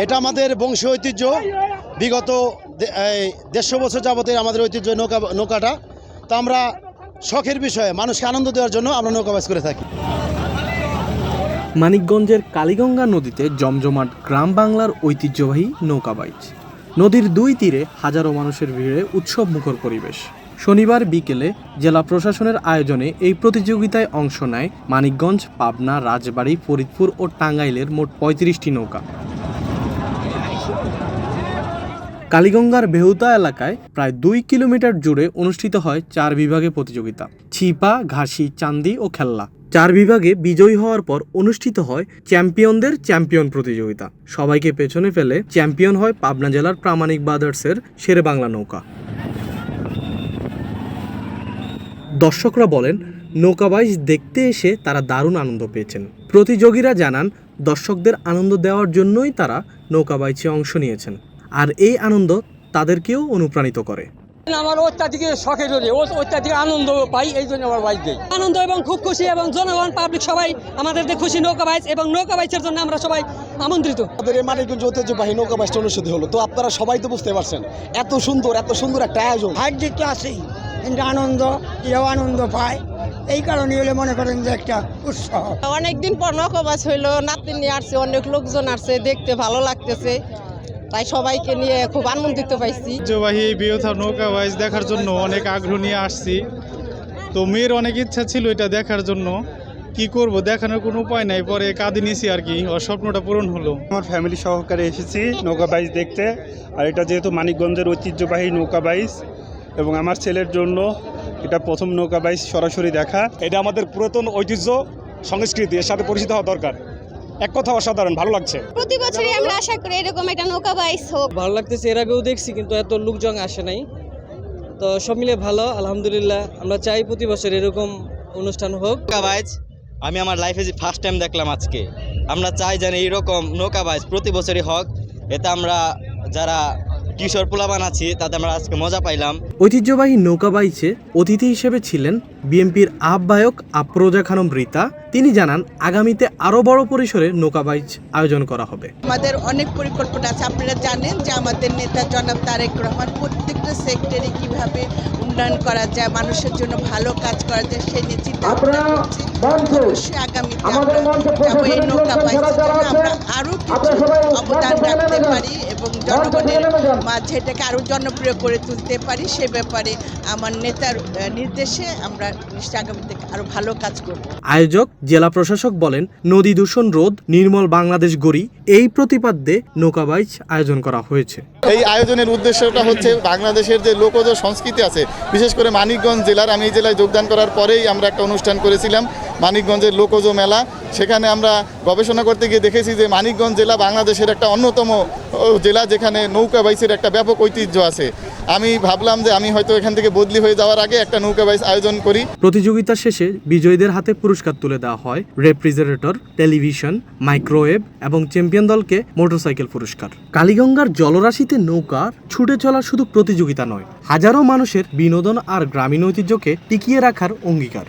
এটা আমাদের বংশীয় ঐতিহ্য। বিগত দেড়শো বছর যাবতের আমাদের ঐতিহ্য নৌকা, নৌকাটা। তো আমরা শখের বিষয়ে, মানুষকে আনন্দ দেওয়ার জন্য আমরা নৌকাবাজ করে থাকি। মানিকগঞ্জের কালীগঙ্গা নদীতে জমজমাট গ্রাম বাংলার ঐতিহ্যবাহী নৌকাবাইজ নদীর দুই তীরে হাজারো মানুষের ভিড়ে উৎসব মুখর পরিবেশ। শনিবার বিকেলে জেলা প্রশাসনের আয়োজনে এই প্রতিযোগিতায় অংশ নেয় মানিকগঞ্জ, পাবনা, রাজবাড়ী, ফরিদপুর ও টাঙ্গাইলের মোট পঁয়ত্রিশটি নৌকা। কালীগঙ্গার বেহুতা এলাকায় প্রায় দুই কিলোমিটার জুড়ে অনুষ্ঠিত হয় চার বিভাগে প্রতিযোগিতা। ছিপা, ঘাসি, চান্দি ও খেলনা চার বিভাগে বিজয়ী হওয়ার পর অনুষ্ঠিত হয় চ্যাম্পিয়নদের চ্যাম্পিয়ন প্রতিযোগিতা। সবাইকে পেছনে ফেলে চ্যাম্পিয়ন হয় পাবনা জেলার প্রামাণিক ব্রাদার্সের শেরে বাংলা নৌকা। দর্শকরা বলেন নৌকাবাইজ দেখতে এসে তারা দারুণ আনন্দ পেয়েছেন। প্রতিযোগীরা জানান, দর্শকদের আনন্দ দেওয়ার জন্যই তারা নৌকাবাইজে অংশ নিয়েছেন। আর এই আনন্দ তাদেরকেও অনুপ্রাণিত করে। আমার অত্যাধিক শখের জন্য অত্যাধিক আনন্দ পাই এই জন্য আমার বাইক দেয় আনন্দ এবং খুব খুশি এবং জনগণ পাবলিক সবাই আমাদের যে খুশি নৌকা বাইচ এবং নৌকা বাইচের জন্য আমরা সবাই আমন্ত্রিত। আমাদের এই মানিকগঞ্জ ঐতিহ্যবাহী নৌকা বাইশটা অনুষ্ঠিত হলো তো আপনারা সবাই তো বুঝতে পারছেন এত সুন্দর এত সুন্দর একটা আয়োজন। হাইট দেখতে আসেই কিন্তু আনন্দ এও আনন্দ পায়। এই কারণে হলে মনে করেন যে একটা উৎসাহ অনেকদিন পর নকবাস হইল নাতিন নিয়ে আসছে অনেক লোকজন আসছে দেখতে ভালো লাগতেছে। তাই সবাইকে নিয়ে খুব আনন্দিত পাইছি। ঐতিহ্যবাহী এই বৃহথা নৌকা বাইচ দেখার জন্য অনেক আগ্রহ নিয়ে আসছি। তো মেয়ের অনেক ইচ্ছা ছিল এটা দেখার জন্য। কি করব দেখানোর কোনো উপায় নাই পরে কাঁদে নিছি আর কি। ওর স্বপ্নটা পূরণ হলো। আমার ফ্যামিলি সহকারে এসেছি নৌকা বাইজ দেখতে। আর এটা যেহেতু মানিকগঞ্জের ঐতিহ্যবাহী নৌকা বাইচ এবং আমার ছেলের জন্য এটা প্রথম নৌকা বাইজ সরাসরি দেখা। এটা আমাদের পুরাতন ঐতিহ্য সংস্কৃতি এর সাথে পরিচিত হওয়া দরকার। এক কথা অসাধারণ ভালো লাগছে। প্রতি বছরই আমরা আশা করি এরকম একটা নৌকা বাইস হোক। ভালো লাগতেছে এর আগেও দেখছি কিন্তু এত লোকজন আসে নাই। তো সব মিলে ভালো আলহামদুলিল্লাহ। আমরা চাই প্রতি বছর এরকম অনুষ্ঠান হোক। নৌকাবাজ আমি আমার লাইফে যে ফার্স্ট টাইম দেখলাম আজকে আমরা চাই যেন এইরকম নৌকাবাজ প্রতি বছরই হোক। এতে আমরা যারা কিশোর পোলাবান আছি তাতে আমরা আজকে মজা পাইলাম। ঐতিহ্যবাহী নৌকা নৌকাবাইচে অতিথি হিসেবে ছিলেন বিএনপির আহ্বায়ক আফরোজা খানম রীতা তিনি জানান আগামীতে আরও বড় পরিসরে নৌকাবাইজ আয়োজন করা হবে। আমাদের অনেক পরিকল্পনা আছে আপনারা জানেন যে আমাদের নেতা জনাব তারেক রহমান প্রত্যেকটা সেক্টরে কীভাবে উন্নয়ন করা যায় মানুষের জন্য ভালো কাজ করা যায় সেই নিয়ে চিন্তা অবশ্যই আগামীতে আমরা যাব এই জন্য আমরা আরও কিছু অবদান রাখতে পারি এবং জনগণের মাঝে এটাকে আরও জনপ্রিয় করে তুলতে পারি সে ব্যাপারে আমার নেতার নির্দেশে আমরা আগামীতে আরও ভালো কাজ করব। আয়োজক জেলা প্রশাসক বলেন নদী দূষণ রোধ নির্মল বাংলাদেশ গড়ি এই প্রতিপাদ্যে নৌকাবাইজ আয়োজন করা হয়েছে। এই আয়োজনের উদ্দেশ্যটা হচ্ছে বাংলাদেশের যে লোকজ সংস্কৃতি আছে বিশেষ করে মানিকগঞ্জ জেলার আমি এই জেলায় যোগদান করার পরেই আমরা একটা অনুষ্ঠান করেছিলাম। মানিকগঞ্জের লোকজ মেলা। সেখানে আমরা গবেষণা করতে গিয়ে দেখেছি যে মানিকগঞ্জ জেলা বাংলাদেশের একটা অন্যতম জেলা যেখানে নৌকা বাইসের একটা ব্যাপক ঐতিহ্য আছে। আমি ভাবলাম যে আমি হয়তো এখান থেকে বদলি হয়ে যাওয়ার আগে একটা নৌকা বাইস আয়োজন করি। প্রতিযোগিতা শেষে বিজয়ীদের হাতে পুরস্কার তুলে দেওয়া হয় রেফ্রিজারেটর, টেলিভিশন, মাইক্রোওয়েভ এবং চ্যাম্পিয়ন দলকে মোটরসাইকেল পুরস্কার। কালীগঙ্গার জলরাশিতে নৌকা ছুটে চলা শুধু প্রতিযোগিতা নয়, হাজারো মানুষের বিনোদন আর গ্রামীণ ঐতিহ্যকে টিকিয়ে রাখার অঙ্গীকার।